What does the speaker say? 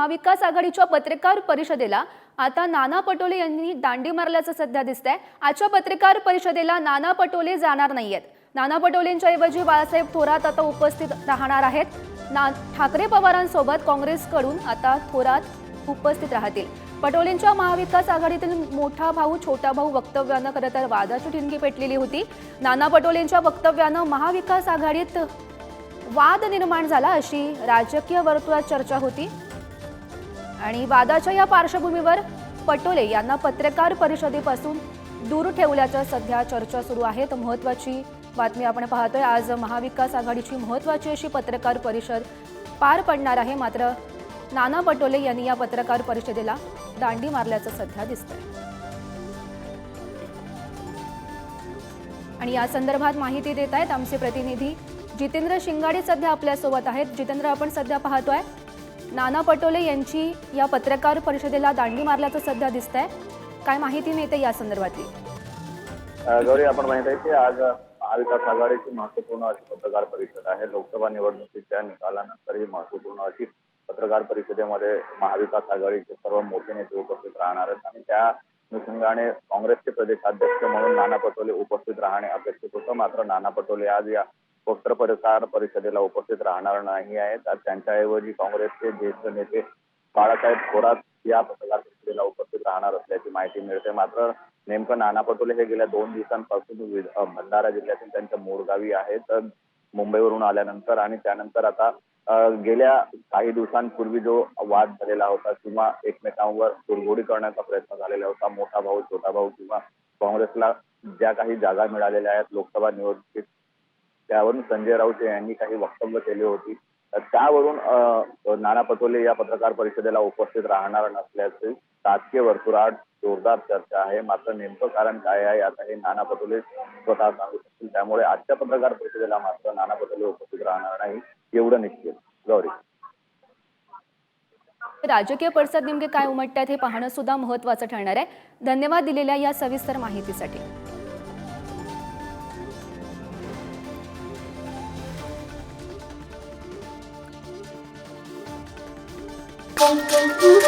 महाविकास आघाडीच्या पत्रकार परिषदेला आता नाना पटोले यांनी दांडी मारल्याचं सध्या दिसतंय. आजच्या पत्रकार परिषदेला नाना पटोले जाणार नाहीयेत. नाना पटोलेंच्या ऐवजी बाळासाहेब थोरात आता उपस्थित राहणार आहेत. ना ठाकरे पवारांसोबत काँग्रेसकडून आता थोरात उपस्थित राहतील. पटोलेंच्या महाविकास आघाडीतील मोठा भाऊ छोटा भाऊ वक्तव्यानं खरं तर वादाची ठिणगी पेटलेली होती. नाना पटोलेंच्या वक्तव्यानं महाविकास आघाडीत वाद निर्माण झाला अशी राजकीय वर्तुळात चर्चा होती. आणि वादाच्या या पार्श्वभूमीवर पटोले यांना पत्रकार परिषदेपासून दूर ठेवल्याच्या सध्या चर्चा सुरू आहेत. महत्वाची बातमी आपण पाहतोय. आज महाविकास आघाडीची महत्वाची अशी पत्रकार परिषद पार पडणार आहे. मात्र नाना पटोले यांनी या पत्रकार परिषदेला दांडी मारल्याचं सध्या दिसतंय. आणि या संदर्भात माहिती देत आहेत आमचे प्रतिनिधी जितेंद्र शिंगाडे सध्या आपल्यासोबत आहेत. जितेंद्र आपण सध्या पाहतोय नाना पटोले यांची या पत्रकार परिषदेला दांडी मारल्याचं सध्या दिसतंय. काय माहिती मिळते या संदर्भातली? गौरी आपण माहीत आहे की आज महाविकास आघाडीची महत्त्वपूर्ण अशी पत्रकार परिषद आहे. लोकसभा निवडणुकीच्या निकालानंतर ही महत्त्वपूर्ण अशी पत्रकार परिषदेमध्ये महाविकास आघाडीचे सर्व मोठे नेते उपस्थित राहणार आहेत आणि त्या अनुषंगाने काँग्रेसचे प्रदेशाध्यक्ष म्हणून नाना पटोले उपस्थित राहणे अपेक्षित होतं. मात्र नाना पटोले आज या पत्रकार परिषदेला उपस्थित राहणार नाही आहेत. तर त्यांच्याऐवजी काँग्रेसचे ज्येष्ठ नेते बाळासाहेब थोरात या पत्रकार परिषदेला उपस्थित राहणार असल्याची माहिती मिळते. मात्र नेमकं नाना पटोले हे गेल्या दोन दिवसांपासून भंडारा जिल्ह्यातील त्यांच्या मूळगावी आहेत. मुंबईवरून आल्यानंतर आणि त्यानंतर आता गेल्या काही दिवसांपूर्वी जो वाद झालेला होता किंवा एकमेकांवर कुरघोडी करण्याचा प्रयत्न झालेला होता मोठा भाऊ छोटा भाऊ किंवा काँग्रेसला ज्या काही जागा मिळालेल्या आहेत लोकसभा निवडणुकीत त्यावरून संजय राऊत यांनी काही वक्तव्य केली होती. त्यावरून नाना पटोले या पत्रकार परिषदेला उपस्थित राहणार नसल्याचे राजकीय वर्तुळात जोरदार चर्चा आहे. मात्र नेमकं कारण काय आहे आता हे नाना पटोले स्वतः सांगू शकतील. त्यामुळे आजच्या पत्रकार परिषदेला मात्र नाना पटोले उपस्थित राहणार नाही एवढं निश्चित. गौरी. राजकीय पडसाद नेमके काय उमटतात हे पाहणं सुद्धा महत्वाचं ठरणार आहे. धन्यवाद दिलेल्या या सविस्तर माहितीसाठी. Thank you.